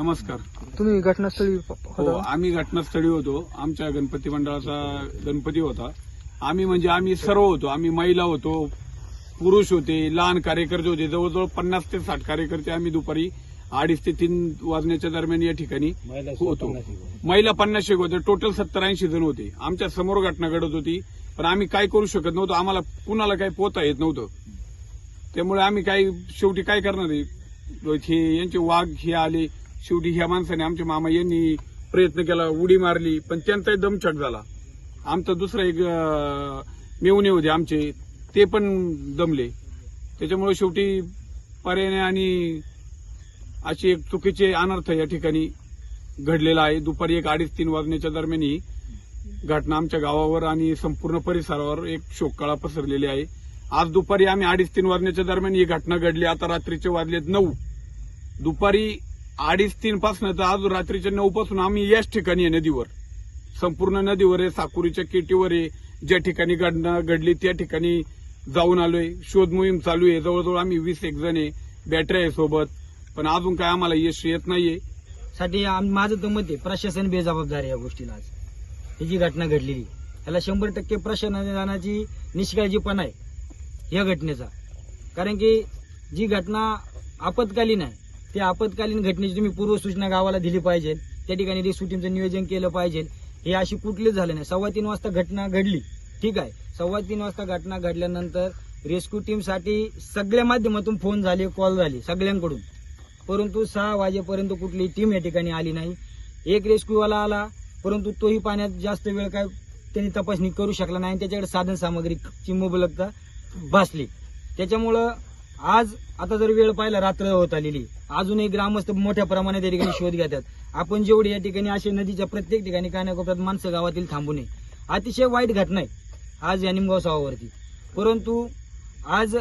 नमस्कार. तुम्ही घटनास्थळी हो होता? आम्ही घटनास्थळी होतो. आमच्या गणपती मंडळाचा गणपती होता. आम्ही म्हणजे आम्ही सर्व होतो. आम्ही महिला होतो पुरुष होते लहान कार्यकर्ते होते. जवळजवळ पन्नास ते साठ कार्यकर्ते आम्ही दुपारी अडीच ते तीन वाजण्याच्या दरम्यान या ठिकाणी होतो. महिला पन्नास एक होते. टोटल सत्तर ऐंशी जण होते. आमच्यासमोर घटना घडत होती. पण आम्ही काय करू शकत नव्हतो. आम्हाला कुणाला काही पोता येत नव्हतं. त्यामुळे आम्ही काही शेवटी काय करणार आहे? हे यांचे वाघ हे आले. शेवटी ह्या माणसाने आमच्या मामा यांनी प्रयत्न केला उडी मारली पण त्यांचाही दमछट झाला. आमचा दुसरा एक मेवणे होते आमचे ते पण दमले. त्याच्यामुळे शेवटी पर्याने आणि असे एक चुकीचे अनर्थ या ठिकाणी घडलेला आहे. दुपारी एक अडीच तीन वाजण्याच्या दरम्यान ही घटना आमच्या गावावर आणि संपूर्ण परिसरावर एक शोककळा पसरलेली आहे. आज दुपारी आम्ही अडीच तीन वाजण्याच्या दरम्यान ही घटना घडली. आता रात्रीचे वाजलेत नऊ. दुपारी अडीच तीन पासून तर आज रात्रीच्या नऊ पासून आम्ही याच ठिकाणी आहे नदीवर. संपूर्ण नदीवर आहे साकुरीच्या केटीवर आहे. ज्या ठिकाणी घटना घडली त्या ठिकाणी जाऊन आलोय. शोध मोहीम चालू आहे. जवळजवळ आम्ही वीस एक जण आहे बॅटरी आहे सोबत. पण अजून काय आम्हाला यश येत नाहीये. साठी आम- माझं तर मत आहे प्रशासन बेजबाबदार आहे या गोष्टीला आज. ही जी घटना घडलेली याला शंभर टक्के प्रशासनाची निष्काळजीपणा आहे या घटनेचा. कारण की जी घटना आपत्कालीन आहे ते आपत्कालीन घटनेची तुम्ही पूर्वसूचना गावाला दिली पाहिजे. त्या ठिकाणी रेस्क्यू नियोजन केलं पाहिजे. हे अशी कुठलीच झालं नाही. सव्वा तीन वाजता घटना घडली. ठीक आहे. सव्वा तीन वाजता घटना घडल्यानंतर रेस्क्यू टीमसाठी सगळ्या माध्यमातून फोन झाले कॉल झाले सगळ्यांकडून. परंतु सहा वाजेपर्यंत कुठली टीम या ठिकाणी आली नाही. एक रेस्क्यूवाला आला परंतु तोही पाण्यात जास्त वेळ काय त्यांनी तपासणी करू शकला नाही. आणि त्याच्याकडे साधन सामग्रीची मुबलकता भासली. त्याच्यामुळं आज आता जर वेळ पाहिला रात्र होत आलेली. अजूनही ग्रामस्थ मोठ्या प्रमाणात या ठिकाणी शोध घेतात. आपण जेवढे या ठिकाणी असे नदीच्या प्रत्येक ठिकाणी कानाकोपऱ्यात माणसं गावातील थांबू नये. अतिशय वाईट घटना आहे. आज या निमगाव सावावरती. परंतु आज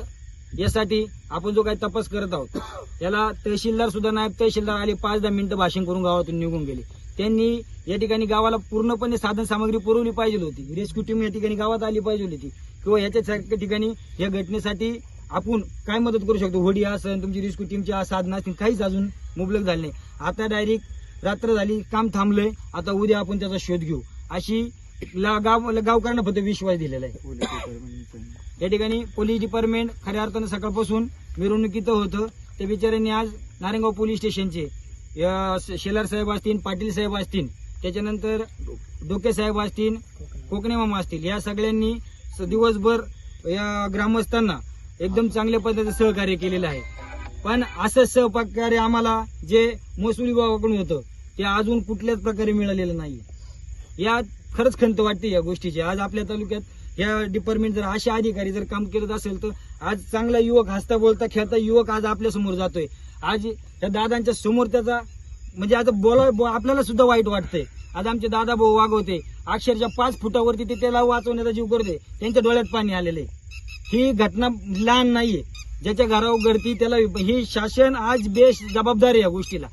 यासाठी आपण जो काही तपास करत आहोत याला तहसीलदार सुद्धा नायब तहसीलदार आले पाच दहा मिनिटं भाषण करून गावातून निघून गेले. त्यांनी या ठिकाणी गावाला पूर्णपणे साधन सामग्री पुरवली पाहिजे होती. रेस्क्यू टीम या ठिकाणी गावात आली पाहिजे होती. किंवा याच्या ठिकाणी या घटनेसाठी आपण काय मदत करू शकतो? होडी असेल तुमची रेस्क्यू टीमची साधनं असतील काहीच अजून मुबलक झाले नाही. आता डायरेक्ट रात्र झाली काम थांबलंय. आता उद्या आपण त्याचा शोध घेऊ. अशी ला- गाव गावकऱ्यांना फक्त विश्वास दिलेला आहे. या ठिकाणी पोलीस डिपार्टमेंट खऱ्या अर्थानं सकाळपासून मिरवणुकीत होतं. त्या बिचाऱ्यांनी आज नारायणगाव पोलीस स्टेशनचे शेलार साहेब असतील पाटील साहेब असतील त्याच्यानंतर डोके साहेब असतील कोकणे मामा असतील या सगळ्यांनी दिवसभर या ग्रामस्थांना एकदम चांगल्या पद्धतीचं सहकार्य केलेलं आहे. पण असं सहकार्य आम्हाला जे महसूल विभागाकडून होतं ते अजून कुठल्याच प्रकारे मिळालेलं नाही या खरंच खंत वाटते या गोष्टीची. आज आपल्या तालुक्यात या डिपार्टमेंट जर असे अधिकारी जर काम करत असेल तर आज चांगला युवक हसता बोलता खेळता युवक आज आपल्यासमोर जातोय. आज या दादांच्या समोर त्याचा म्हणजे आता बोला आपल्याला सुद्धा वाईट वाटतंय. आज आमचे दादा भाऊ वागवते. अक्षरशः पाच फुटावरती ते त्याला वाचवण्याचा जीव करते. त्यांच्या डोळ्यात पाणी आलेले ही घटना लहान नाहीये. ज्याच्या घरावर घडती त्याला ही शासन आज बेश जबाबदार आहे या गोष्टीला.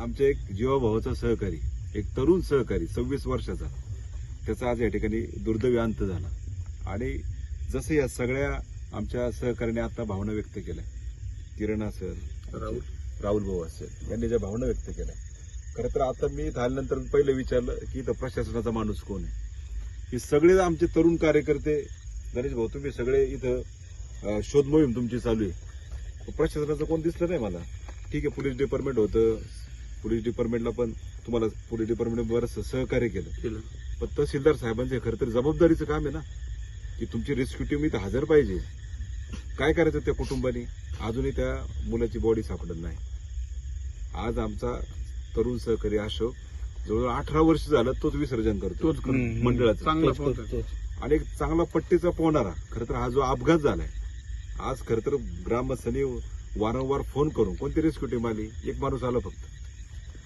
आमच्या एक जीवाभावाचा सहकारी एक तरुण सहकारी सव्वीस वर्षाचा त्याचा आज या ठिकाणी दुर्दैवी अंत झाला. आणि जसं या सगळ्या आमच्या सहकार्याने आता भावना व्यक्त केल्या किरण असेल राहुल. राहुल भाऊ असेल यांनी ज्या भावना व्यक्त केल्या. खरं तर आता मी झाल्यानंतर पहिलं विचारलं की इथं प्रशासनाचा माणूस कोण आहे? ही सगळे आमचे तरुण कार्यकर्ते गणेश भाऊ तुम्ही सगळे इथं शोध मोहीम तुमची चालू आहे. प्रशासनाचं कोण दिसलं नाही मला. ठीक आहे पोलीस डिपार्टमेंट होतं. पोलीस डिपार्टमेंटला पण तुम्हाला पोलीस डिपार्टमेंट बरंच सहकार्य केलं. पण तहसीलदार साहेबांचं हे खरं तर जबाबदारीचं काम आहे ना. की तुमची रेस्क्यू टीम इथं हजर पाहिजे. काय करायचं त्या कुटुंबाने? अजूनही त्या मुलाची बॉडी सापडत नाही. आज आमचा तरुण सहकारी अशोक जवळजवळ अठरा वर्ष झालं तोच विसर्जन करतो. मंडळाचं. आणि एक चांगला पट्टीचा पोहणारा खरं तर हा जो अपघात झालाय आज खरं तर ग्रामस्थांनी वारंवार फोन करून कोणती रेस्क्यू टीम आली? एक माणूस आला फक्त.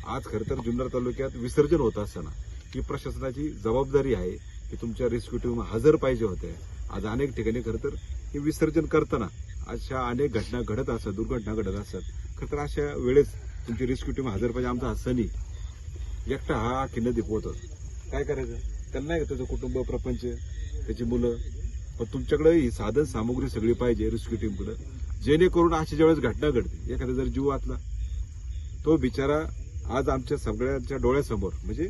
आज खरं तर जुन्नर तालुक्यात विसर्जन होत असताना ही प्रशासनाची जबाबदारी आहे की तुमच्या रेस्क्यू टीम हजर पाहिजे होत्या. आज अनेक ठिकाणी खरं तर हे विसर्जन करताना अशा अनेक घटना घडत असतात दुर्घटना घडत असतात. खरं तर अशा वेळेस तुमची रेस्क्यू टीम हजर पाहिजे. आमचा हा सनी एकटा हा अख्खी दिपवतो काय करायचं? त्याला नाही का त्याचं कुटुंब प्रपंच त्याची मुलं? पण तुमच्याकडे ही साधन सामुग्री सगळी पाहिजे रेस्क्यू टीमकडे जेणेकरून अशी ज्यावेळेस घटना घडते एखादा जर जीव वाचला तो बिचारा आज आमच्या सगळ्यांच्या डोळ्यासमोर म्हणजे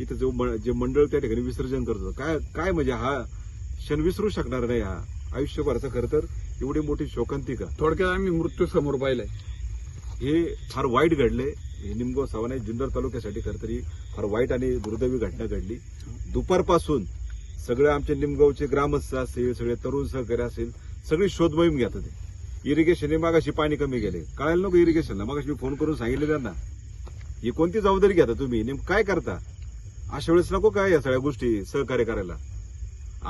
इथं जो जे मंडळ त्या ठिकाणी विसर्जन करतो काय काय म्हणजे हा क्षण विसरू शकणार नाही हा. आयुष्यभराचा खरं तर एवढी मोठी शोकांतिका थोडक्यात आम्ही मृत्यू समोर पाहिलाय. हे फार वाईट घडले हे निमगाव सावना जुन्नर तालुक्यासाठी खरं तरी फार वाईट आणि दुर्दैवी घटना घडली. दुपारपासून सगळे आमचे निमगावचे ग्रामस्थ असतील सगळे तरुण सहकारी असेल सगळी शोध मोहीम घेत होते. इरिगेशन मागाशी पाणी कमी गेले कळायला नको इरिगेशनला मागाशी मी फोन करून सांगितले त्यांना. ही कोणती जबाबदारी घेता तुम्ही? नेम काय करता? अशा वेळेस नको काय या सगळ्या गोष्टी सहकार्य करायला?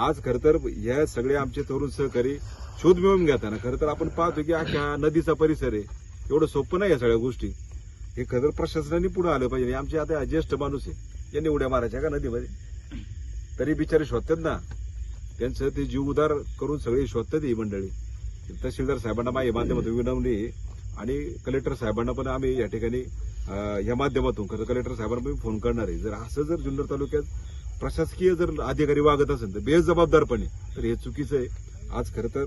आज खरं तर ह्या सगळे आमचे तरुण सहकारी शोध मिळवून घेताना खरं तर आपण पाहतो की अख्ख्या नदीचा परिसर आहे. एवढं सोपं नाही या सगळ्या गोष्टी. हे खरं तर प्रशासनाने पुढे आलं पाहिजे. आमचे आता ज्येष्ठ माणूस आहे. यांनी उड्या मारायच्या का नदीमध्ये? तरी बिचारे शोधतात ना. त्यांचं ते जीव उदार करून सगळे शोधतात ही मंडळी. तहसीलदार साहेबांना माझ्या माध्यमातून विनवणी आणि कलेक्टर साहेबांना पण आम्ही या ठिकाणी या माध्यमातून खरं कलेक्टर साहेबांना पण फोन करणार आहे. जर असं जर जुन्नर तालुक्यात प्रशासकीय जर अधिकारी वागत असेल तर बेजबाबदारपणे तर हे चुकीचं आहे. आज खरं तर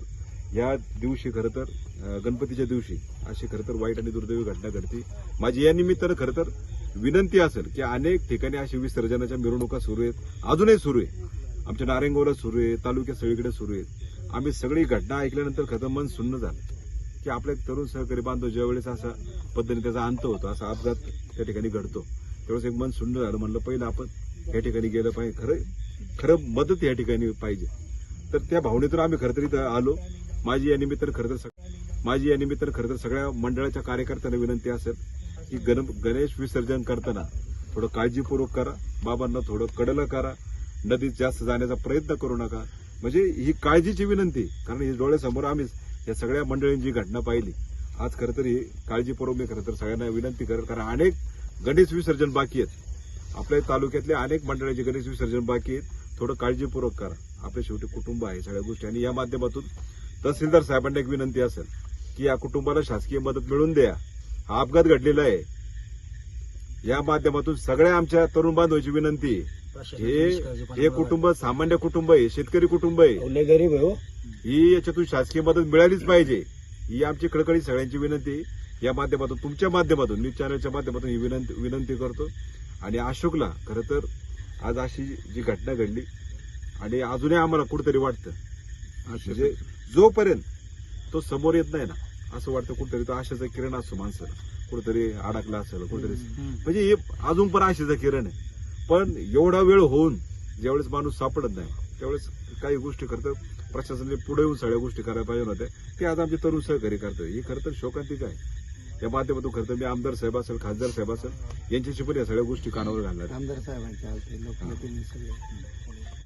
या दिवशी खरं तर गणपतीच्या दिवशी अशी खरं तर वाईट आणि दुर्दैवी घटना घडते. माझी या निमित्तानं खरं तर विनंती असेल की अनेक ठिकाणी अशी विसर्जनाच्या मिरवणुका सुरू आहेत. अजूनही सुरू आहे. आमच्या नारेंगोला सुरू आहे तालुक्यात सगळीकडे सुरू आहेत. आम्ही सगळी घटना ऐकल्यानंतर खरं मन सुन्न झालं की आपले तरुण सहकारी बांधव ज्यावेळेस असा पद्धतीने त्याचा अंत होतो असा अपघात त्या ठिकाणी घडतो. त्यावेळेस एक मन सुन्न झालं म्हणलं पहिलं आपण या ठिकाणी गेलं पाहिजे. खरं खरं मदत या ठिकाणी पाहिजे. तर त्या भावनेतून आम्ही खरं तर इथं आलो. माझी या निमित्तानं खरं तर माझी या निमित्तानं खरं तर सगळ्या मंडळाच्या कार्यकर्त्यांना विनंती असेल. की गण गणेश विसर्जन करताना थोडं काळजीपूर्वक करा. बाबांना थोडं कडलं करा. नदीत जास्त जाण्याचा प्रयत्न करू नका. म्हणजे ही काळजीची विनंती कारण ही डोळ्यासमोर आम्हीच या सगळ्या मंडळींची घटना पाहिली आज खरं तर ही काळजीपूर्वक मी खरं तर सगळ्यांना विनंती करेल कारण अनेक गणेश विसर्जन बाकी आहेत. आपल्या तालुक्यातले अनेक मंडळांचे गणेश विसर्जन बाकी आहेत थोडं काळजीपूर्वक करा. आपल्या शेवटी कुटुंब आहे सगळ्या गोष्टी. आणि या माध्यमातून तहसीलदार साहेबांना एक विनंती असेल की या कुटुंबाला शासकीय मदत मिळवून द्या. हा अपघात घडलेला आहे. या माध्यमातून सगळ्या आमच्या तरुण बांधवाची विनंती हे हे कुटुंब सामान्य कुटुंब आहे शेतकरी कुटुंब आहे. गरीब आहे हो. ही याच्यातून शासकीय मदत मिळालीच पाहिजे. ही आमची कळकळी सगळ्यांची विनंती आहे. या माध्यमातून तुमच्या माध्यमातून न्यूज चॅनलच्या माध्यमातून ही विनंती विनंती करतो. आणि अशोकला खरं तर आज अशी जी घटना घडली आणि अजूनही आम्हाला कुठेतरी वाटतं. म्हणजे जोपर्यंत तो समोर येत नाही ना असं वाटतं कुठेतरी तो आशेचा किरण असतो माणसाला. कुठेतरी अडकला असेल कुठेतरी. म्हणजे हे अजून पण आशेचा किरण आहे. पण एवढा वेळ होऊन ज्यावेळेस माणूस सापडत नाही त्यावेळेस काही गोष्टी करतं प्रशासनाने पुढे येऊन सगळ्या गोष्टी करायला पाहिजे होत्या. ते आज आमचे तरुण सहकारी करतोय. ही खरं तर शोकांतिक आहे. त्या माध्यमातून खरं तर मी आमदार साहेब असेल खासदार साहेब असेल यांच्याशी पण या सगळ्या गोष्टी कानावर घालणार. आमदार साहेबांचे आलते लोकप्रतिनिधी सगळे